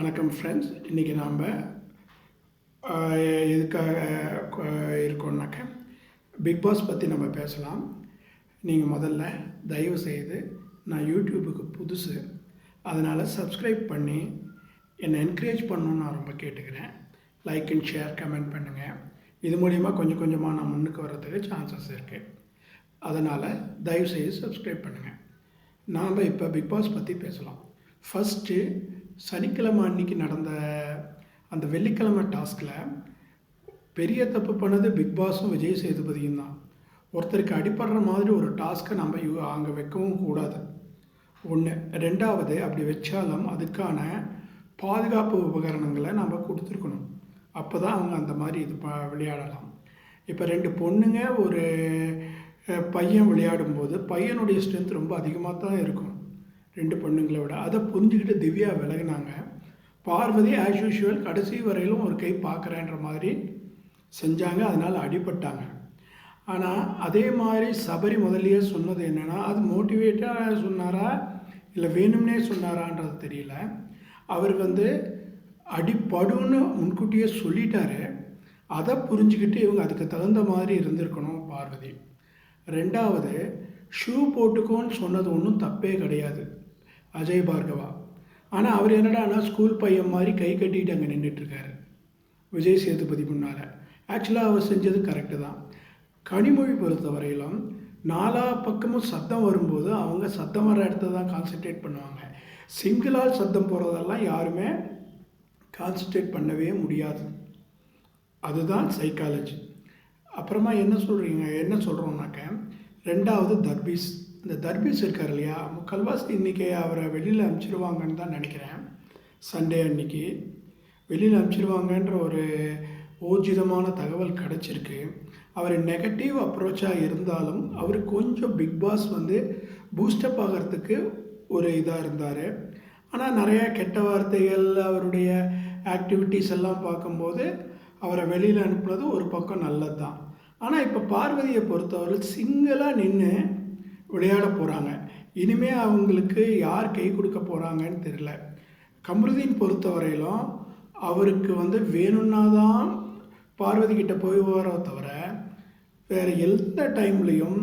வணக்கம் ஃப்ரெண்ட்ஸ் இன்றைக்கி நாம் எதுக்காக இருக்கோம்னாக்க பிக் பாஸ் பற்றி நம்ம பேசலாம். நீங்கள் முதல்ல தயவு செய்து நான் யூடியூபுக்கு புதுசு அதனால் சப்ஸ்கிரைப் பண்ணி என்னை என்கரேஜ் பண்ணணும்னு நான் ரொம்ப கேட்டுக்கிறேன். லைக் அண்ட் ஷேர் கமெண்ட் பண்ணுங்கள் இது மூலிமா கொஞ்சம் கொஞ்சமாக நான் முன்னுக்கு வர்றதுக்கு சான்சஸ் இருக்குது அதனால் தயவு செய்து சப்ஸ்கிரைப் பண்ணுங்கள் நாம் இப்போ பிக் பாஸ் பற்றி பேசலாம். ஃபஸ்ட்டு சனிக்கிழமை அன்னைக்கு நடந்த அந்த வெள்ளிக்கிழமை டாஸ்கில் பெரிய தப்பு பண்ணது பிக் பாஸும் விஜய் சேதுபதியும் தான். ஒருத்தருக்கு அடிப்படுற மாதிரி ஒரு டாஸ்க்கை நம்ம அங்கே வைக்கவும் கூடாது. ஒன்று ரெண்டாவது அப்படி வச்சாலும் அதுக்கான பாதுகாப்பு உபகரணங்களை நம்ம கொடுத்துருக்கணும். அப்போ தான் அவங்க அந்த மாதிரி இது ப விளையாடலாம். இப்போ ரெண்டு பொண்ணுங்க ஒரு பையன் விளையாடும்போது பையனுடைய ஸ்ட்ரென்த் ரொம்ப அதிகமாக தான் இருக்கும். ரெண்டு பொண்ணுங்களை விட. அதை புரிஞ்சுக்கிட்டு திவ்யா விலகுனாங்க. பார்வதி ஆஸ் யூஷுவல் கடைசி வரையிலும் ஒரு கை பார்க்குறேன்ற மாதிரி செஞ்சாங்க. அதனால் அடிபட்டாங்க. ஆனால் அதே மாதிரி சபரி முதல்லையே சொன்னது என்னென்னா அது மோட்டிவேட்டாக சொன்னாரா? இல்லை வேணும்னே சொன்னாரான்றது தெரியல. அவர் வந்து அடிப்படுன்னு முன்கூட்டியே சொல்லிட்டாரு. அதை புரிஞ்சுக்கிட்டு இவங்க அதுக்கு தகுந்த மாதிரி இருந்திருக்கணும் பார்வதி. ரெண்டாவது ஷூ போட்டுக்கோன்னு சொன்னது ஒன்றும் தப்பே கிடையாது. அஜய் பார்கவா. ஆனால் அவர் என்னடானா ஸ்கூல் பையன் மாதிரி கை கட்டிட்டு அங்கே நின்றுட்டுருக்காரு விஜய் சேதுபதி முன்னால். ஆக்சுவலாக அவர் செஞ்சது கரெக்டு தான். கனிமொழி பொறுத்தவரையிலும் நாலா பக்கமும் சத்தம் வரும்போது அவங்க சத்தம் வர இடத்த தான் கான்சன்ட்ரேட் பண்ணுவாங்க. சிங்கிளால் சத்தம் போகிறதெல்லாம் யாருமே கான்சென்ட்ரேட் பண்ணவே முடியாது. அதுதான் சைக்காலஜி அப்புறமா என்ன சொல்கிறீங்க என்ன சொல்கிறோம்னாக்க ரெண்டாவது தர்பீஸ். இந்த தர்பீஸ் இருக்கார் இல்லையா? முக்கல்வாசி இன்றைக்கி அவரை வெளியில் அனுப்பிச்சிருவாங்கன்னு தான் நினைக்கிறேன். சண்டே அன்னைக்கு வெளியில் அனுப்பிச்சிருவாங்கன்ற ஒரு ஊர்ஜிதமான தகவல் கிடச்சிருக்கு. அவர் நெகட்டிவ் அப்ரோச்சாக இருந்தாலும் அவர் கொஞ்சம் பிக் பாஸ் வந்து பூஸ்டப் ஆகிறதுக்கு ஒரு இதாக இருந்தார். ஆனால் நிறையா கெட்ட வார்த்தைகள் அவருடைய ஆக்டிவிட்டீஸ் எல்லாம் பார்க்கும்போது அவரை வெளியில் அனுப்புனது ஒரு பக்கம் நல்லது தான் ஆனால் இப்போ பார்வதியை பொறுத்தவரை சிங்கிளாக நின்று விளையாட போகிறாங்க இனிமே அவங்களுக்கு யார் கை கொடுக்க போகிறாங்கன்னு தெரில கமருதீன் பொறுத்தவரையிலும் அவருக்கு வந்து வேணும்னா தான் பார்வதி கிட்ட போய் வரோ தவிர வேறு எந்த டைம்லேயும்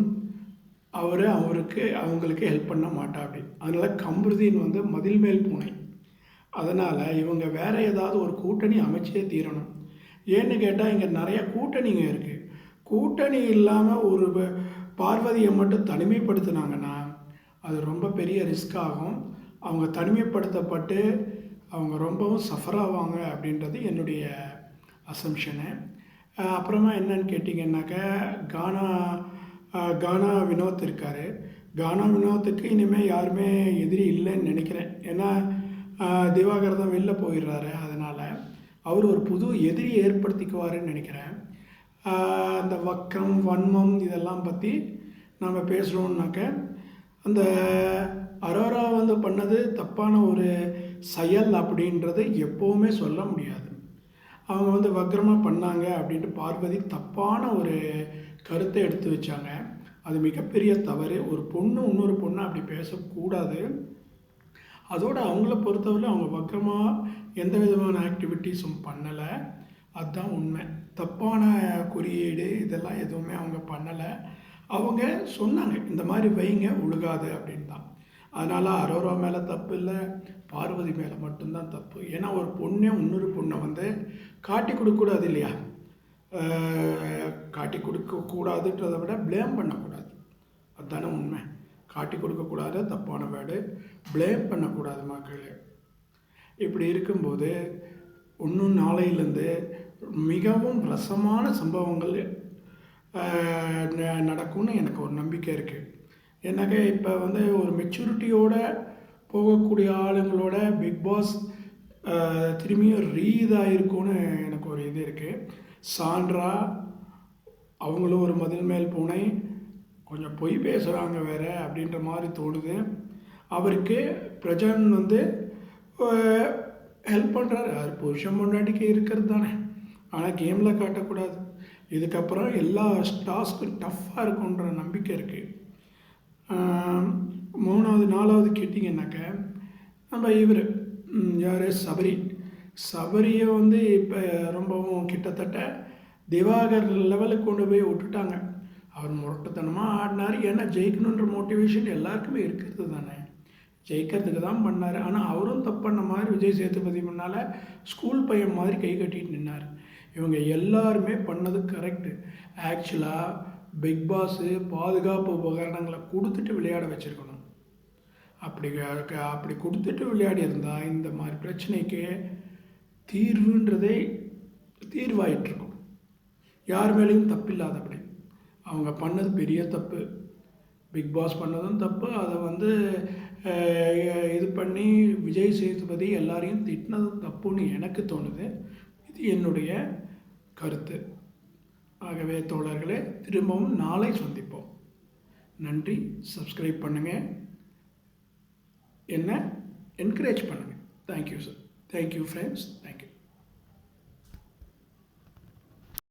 அவர் அவருக்கு அவங்களுக்கு ஹெல்ப் பண்ண மாட்டா அதனால் கம்ருதீன் வந்து மதில் மேல் பூனை. அதனால் இவங்க வேறு ஏதாவது ஒரு கூட்டணி அமைச்சே தீரணும். ஏன்னு கேட்டால் இங்கே நிறைய கூட்டணிங்க இருக்குது கூட்டணி இல்லாமல் ஒரு பார்வதியை மட்டும் தனிமைப்படுத்தினாங்கன்னா அது ரொம்ப பெரிய ரிஸ்க் ஆகும். அவங்க தனிமைப்படுத்தப்பட்டு அவங்க ரொம்பவும் சஃபர் ஆவாங்க அப்படின்றது என்னுடைய அசம்ஷனு அப்புறமா என்னன்னு கேட்டிங்கன்னாக்க கானா கானா வினோத் இருக்கார். கானா வினோத்துக்கு இனிமேல் யாருமே எதிரி இல்லைன்னு நினைக்கிறேன். ஏன்னா திவாகர் தான் வெளில போயிடுறாரு. அதனால் அவர் ஒரு புது எதிரி ஏற்படுத்திக்குவாருன்னு நினைக்கிறேன். அந்த வக்கம் வன்மம் இதெல்லாம் பற்றி நாம் பேசுகிறோம்னாக்க அந்த அரோரா வந்து பண்ணது தப்பான ஒரு செயல் அப்படின்றது எப்போவுமே சொல்ல முடியாது. அவங்க வந்து வக்ரமாக பண்ணாங்க அப்படின்ட்டு பார்வதி தப்பான ஒரு கருத்தை எடுத்து வச்சாங்க. அது மிகப்பெரிய தவறு. ஒரு பொண்ணு இன்னொரு பொண்ணு அப்படி பேசக்கூடாது. அதோடு அவங்கள பொறுத்தவரை அவங்க வக்கரமாக எந்த விதமான ஆக்டிவிட்டீஸும் பண்ணலை. அதுதான் உண்மை. தப்பான குறியீடு இதெல்லாம் எதுவுமே அவங்க பண்ணலை. அவங்க சொன்னாங்க இந்த மாதிரி வைங்க ஒழுகாது அப்படின்னு தான் அதனால் அரோரா மேலே தப்பு இல்லை பார்வதி மேலே மட்டும்தான் தப்பு. ஏன்னா ஒரு பொண்ணே இன்னொரு பொண்ணை வந்து காட்டி கொடுக்கக்கூடாது இல்லையா? காட்டி கொடுக்கக்கூடாதுன்றதை விட ப்ளேம் பண்ணக்கூடாது. அதுதானே உண்மை. காட்டி கொடுக்கக்கூடாது தப்பான வேர்டு ப்ளேம் பண்ணக்கூடாது மக்களே. இப்படி இருக்கும்போது ஒன்று நாளையிலேருந்து மிகவும் ரசமான சம்பவங்கள் நடக்கும்னு எனக்கு ஒரு நம்பிக்கை இருக்குது எனக்கு இப்போ வந்து ஒரு மெச்சூரிட்டியோட போகக்கூடிய ஆளுங்களோட பிக் பாஸ் திரும்பியும் ரீதாக இருக்கும்னு எனக்கு ஒரு இது இருக்குது சான்றா அவங்களும் ஒரு மதில் மேல் பூனை கொஞ்சம் பொய் பேசுகிறாங்க வேறு அப்படின்ற மாதிரி தோணுது. அவருக்கு பிரஜன் வந்து ஹெல்ப் பண்ணுறாரு அது புருஷன் முன்னாடிக்கு இருக்கிறது தானே. ஆனால் கேமில் காட்டக்கூடாது. இதுக்கப்புறம் எல்லா டாஸ்க்கும் டஃப்பாக இருக்குன்ற நம்பிக்கை இருக்குது மூணாவது நாலாவது கேட்டிங்கன்னாக்க நம்ம இவர் யார்? சபரி. சபரியை வந்து இப்போ ரொம்பவும் கிட்டத்தட்ட திவாகர் லெவலுக்கு கொண்டு போய் விட்டுட்டாங்க. அவர் முரட்டுத்தனமாக ஆடினார். ஏன்னா ஜெயிக்கணுன்ற மோட்டிவேஷன் எல்லாருக்குமே இருக்கிறது தானே. ஜெயிக்கிறதுக்கு தான் பண்ணார். ஆனால் அவரும் தப்பு பண்ண மாதிரி விஜய் சேதுபதி முன்னால் ஸ்கூல் பையன் மாதிரி கை கட்டிட்டு நின்னார். இவங்க எல்லாருமே பண்ணது கரெக்டு ஆக்சுவலாக பிக் பாஸு பாதுகாப்பு உபகரணங்களை கொடுத்துட்டு விளையாட வச்சுருக்கணும். அப்படி க- அப்படி கொடுத்துட்டு விளையாடி இருந்தால் இந்த மாதிரி பிரச்சனைக்கு தீர்வுன்றதே தீர்வாயிட்டிருக்கும். யார் மேலேயும் தப்பில்லாதபடி. அவங்க பண்ணது பெரிய தப்பு. பிக் பாஸ் பண்ணதும் தப்பு. அதை வந்து இது பண்ணி விஜய் சேதுபதி எல்லாரையும் திட்டினது தப்புன்னு எனக்கு தோணுது. இது என்னுடைய கருத்து. ஆகவே தோழர்களே திரும்பவும் நாளை சந்திப்போம். நன்றி. சப்ஸ்கிரைப் பண்ணுங்கள் என்ன? என்கரேஜ் பண்ணுங்கள் தேங்க்யூ சார் தேங்க்யூ ஃப்ரெண்ட்ஸ்